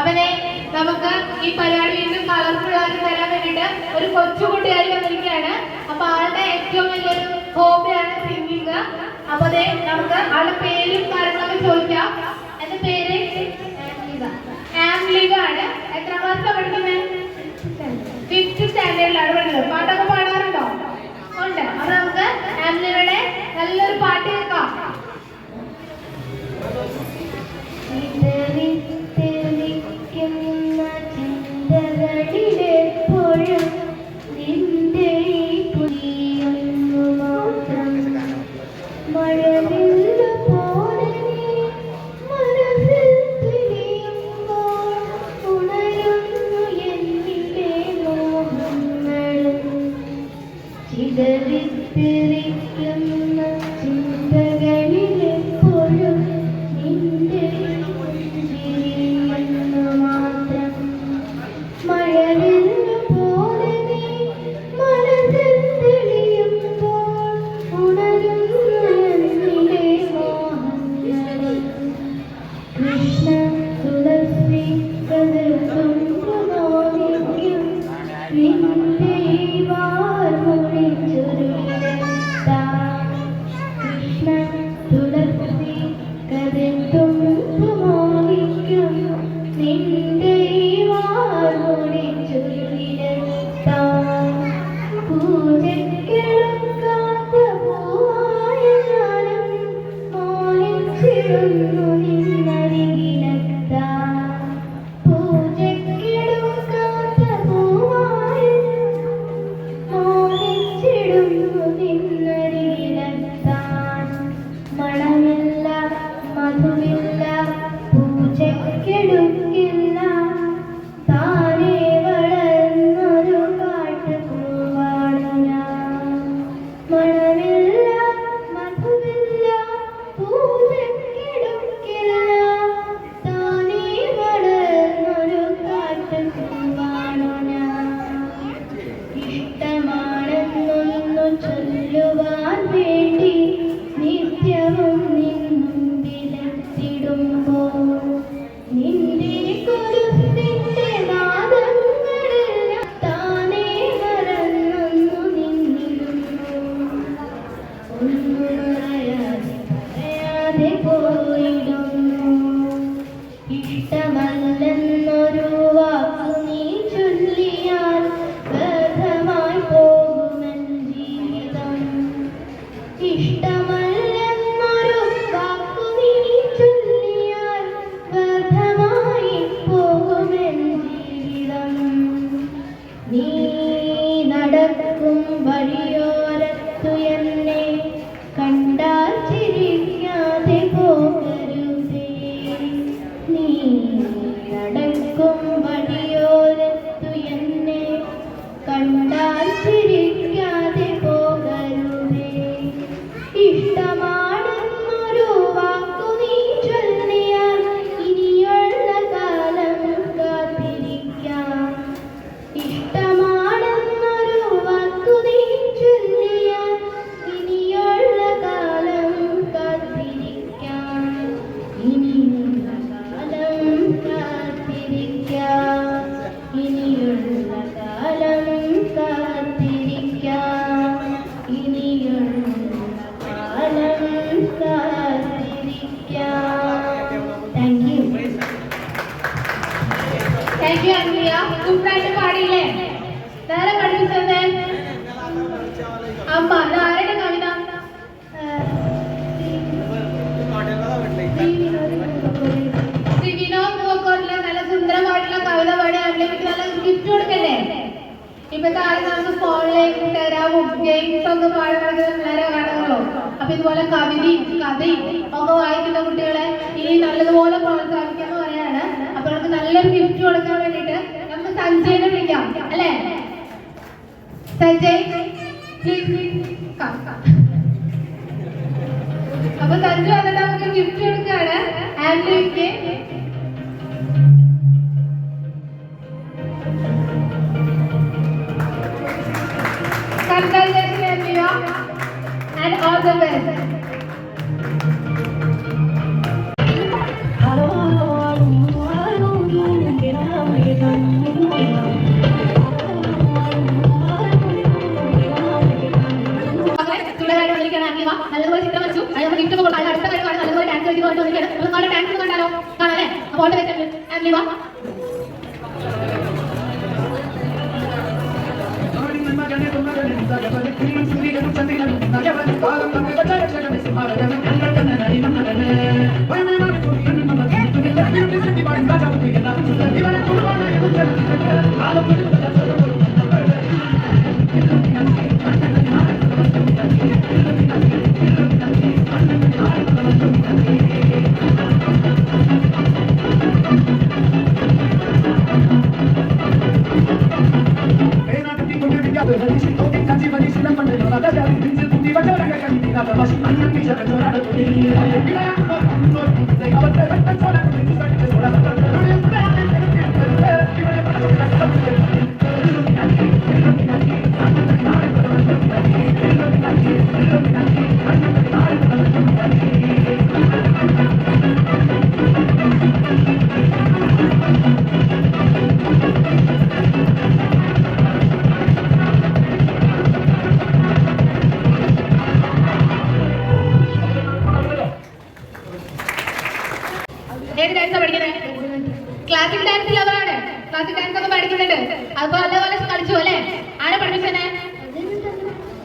അവനെ നമുക്ക് ഈ പരിപാടി വീണ്ടും കളർഫുൾ ആക്കി തരാൻ വേണ്ടിയിട്ട് ഒരു കൊച്ചുകുട്ടിയായി വന്നിരിക്കുകയാണ്. അപ്പൊ ആളുടെ ഏറ്റവും വലിയൊരു ഹോബിയാണ് സിംഗിങ് അപ്പൊ അതെ നമുക്ക് ആളുടെ പേരും കാര്യങ്ങളൊക്കെ ചോദിക്കാം. എന്റെ പേര് ആണ്. എത്ര മാസം പഠിക്കുന്നത് ഫിഫ്ത് സ്റ്റാൻഡേർഡിലാണ് പഠിക്കുന്നത്. പാട്ടൊക്കെ പാടിയില്ലേ? അമ്മ കവിത? ഗിഫ്റ്റ് ഗെയിംസ് നേരെ ഇതുപോലെ കവിതയും കഥയും ഒക്കെ വായിക്കുന്ന കുട്ടികളെ ഇനി നല്ലതുപോലെ നമുക്ക് നല്ലൊരു ഗിഫ്റ്റ് കൊടുക്കാൻ വേണ്ടിട്ട് നമുക്ക് സഞ്ജയനെ വിളിക്കാം അല്ലേ? സഞ്ജയ് അപ്പൊ സഞ്ജു വന്നിട്ട് നമുക്ക് ഗിഫ്റ്റ് കൊടുക്കാണ് ആൻഡ്രിക്ക് ചൂടായിട്ട് വിളിക്കാനാണെങ്കിൽ വാ നല്ലതുപോലെ ചിത്രം വെച്ചു അത് നമുക്ക് ഇഷ്ടം കൊടുക്കാം അടുത്ത കാര്യം കാണാൻ നല്ലതുപോലെ ടാൻസ് വെച്ചുകൊണ്ട് വിളിക്കണം നമുക്ക് അവിടെ ടാൻസ് കണ്ടാലോ കാണാല്ലേ അപ്പോൾ വെച്ചിട്ട് ആൻലി വാ ஆலப்பட்டு masih banyak bisa ada di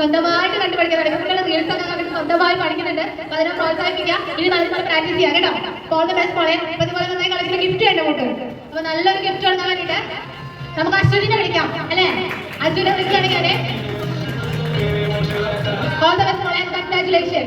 സ്വന്തമായിട്ട് കണ്ടു പഠിക്കാൻ കുട്ടികൾ റീൽസ് സ്വന്തമായി പഠിക്കുന്നുണ്ട്. അപ്പൊ അതിനെ പ്രോത്സാഹിപ്പിക്കുക. ഇനി നല്ല പ്രാക്ടീസ് ചെയ്യാം കേട്ടോ. ഓൾ ദ ബെസ്റ്റ് മോളെ. അപ്പൊ ഗിഫ്റ്റ് ഉണ്ട് കൂട്ട് അപ്പൊ നല്ലൊരു ഗിഫ്റ്റ് കൊടുക്കാൻ വേണ്ടിട്ട് നമുക്ക് അശ്വതിനെ വിളിക്കാം അല്ലേ? അശ്വതിനെ വിളിക്കുകയാണെങ്കിൽ ഓൾ ദ ബെസ്റ്റ് കൺഗ്രാറ്റുലേഷൻ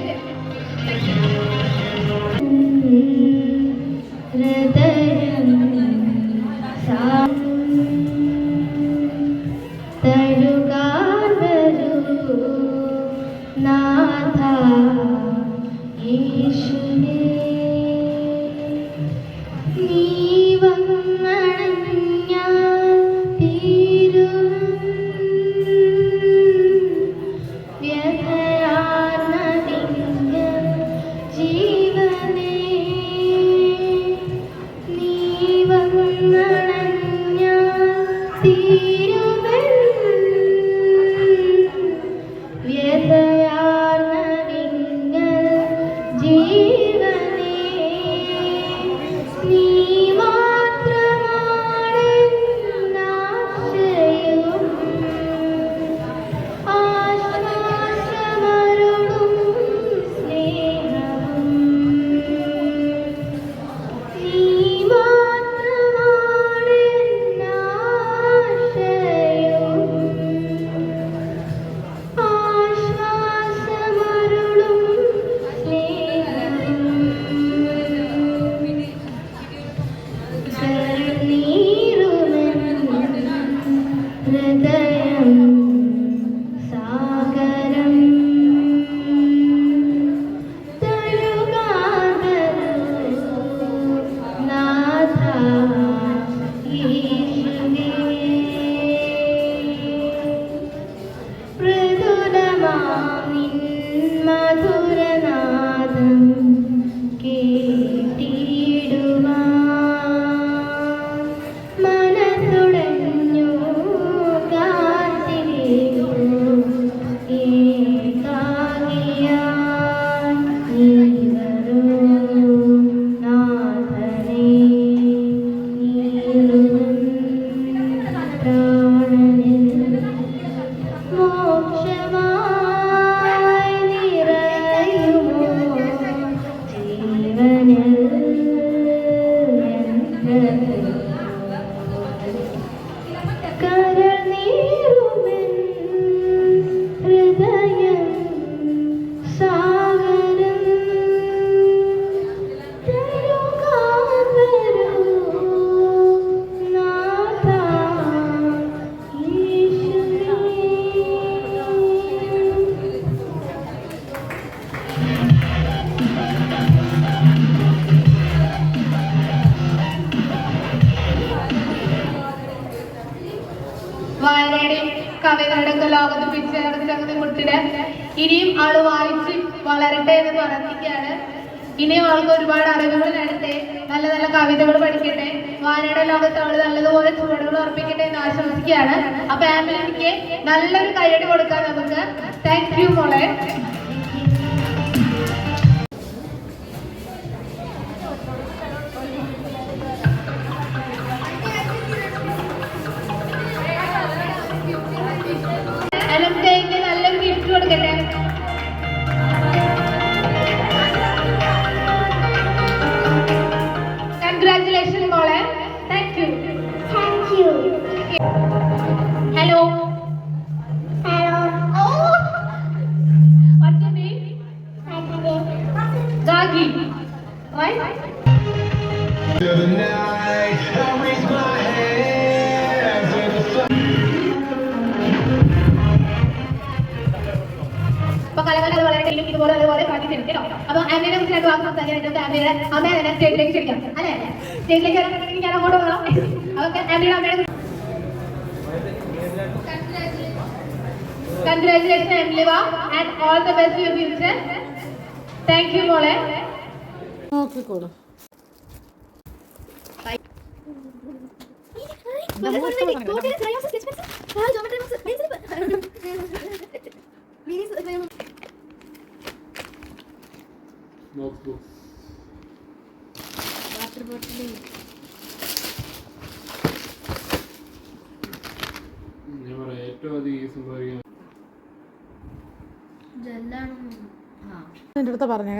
വളരട്ടെ എന്ന് പ്രാർത്ഥിക്കുകയാണ് ഇനിയും ആൾക്ക് ഒരുപാട് അറിവുകൾ നേടട്ടെ നല്ല നല്ല കവിതകൾ പഠിക്കട്ടെ. വായനയുടെ ലോകത്ത് അവൾ നല്ലതുപോലെ ചുവടുകൾ ഉറപ്പിക്കട്ടെ എന്ന് ആശംസിക്കുകയാണ് അപ്പൊ ആംബുലൻസിക്ക് നല്ലൊരു കൈയടി കൊടുക്കാം നമുക്ക്. താങ്ക് യു മോളെ. की Why? To the night, I raise my hands to the sun. പക്കാലക്കാലം വളരെ ടൈലും ഇതുപോലെ അതുപോലെ പാട്ടി ചെയ്യും കേട്ടോ അപ്പൊ ആന്റിനെ കുറിച്ച് രണ്ട് വാക്ക് സംസാരിക്കാൻ ആന്റിയുടെ അമ്മ അതിനെ സ്റ്റേറ്റിലേക്ക് ക്ഷണിക്കാം അല്ലേ സ്റ്റേറ്റിലേക്ക് വരണമെങ്കിൽ ഞാൻ അങ്ങോട്ട് പോകണം അതൊക്കെ ആന്റിയുടെ അമ്മയുടെ congratulation and live and all the best you future thank you മോളെ. നോക്കിക്കോളൂ. ഞാൻ പറയാം ഏറ്റവും അധികം സംഭവിക്കുന്നത് എന്റെ അടുത്ത് പറഞ്ഞേ.